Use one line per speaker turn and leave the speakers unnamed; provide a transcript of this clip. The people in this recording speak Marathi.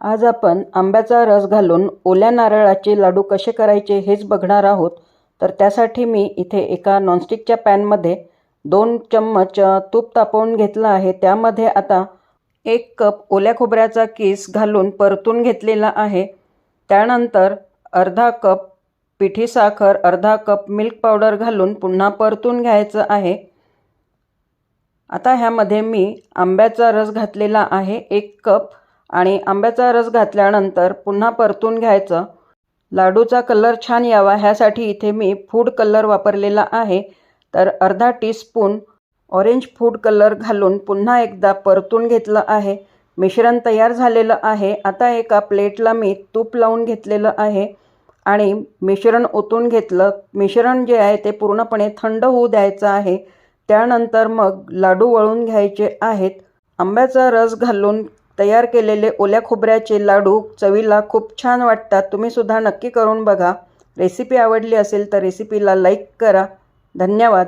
आज आपण आंब्याचा रस घालून ओल्या नारळाचे लाडू कसे करायचे हेच बघणार आहोत. तर त्यासाठी मी इथे एका नॉनस्टिकच्या पॅनमध्ये दोन चम्मच तूप तापवून घेतलं आहे. त्यामध्ये आता एक कप ओल्या खोबऱ्याचा किस घालून परतून घेतलेला आहे. त्यानंतर अर्धा कप पिठी साखर अर्धा कप मिल्क पावडर घालून पुन्हा परतून घ्यायचं आहे. आता ह्यामध्ये मी आंब्याचा रस घातलेला आहे. एक कप आणि आंब्याचा रस घातल्यानंतर पुन्हा परतून घ्यायचं. लाडूचा कलर छान यावा ह्यासाठी इथे मी फूड कलर वापरलेला आहे. तर अर्धा टीस्पून ऑरेंज फूड कलर घालून पुन्हा एकदा परतून घेतलं आहे. मिश्रण तयार झालेलं आहे. आता एका प्लेटला मी तूप लावून घेतलेलं आहे. आणि मिश्रण ओतून घेतलं. मिश्रण जे आहे ते पूर्णपणे थंड होऊ द्यायचं आहे. त्यानंतर मग लाडू वळून घ्यायचे आहेत. आंब्याचा रस घालून तयार केलेले ओल्या खोबऱ्याचे लाडू चवीला खूप छान वाटतात. तुम्ही सुद्धा नक्की करून बघा. रेसिपी आवडली असेल तर रेसिपीला लाईक करा. धन्यवाद.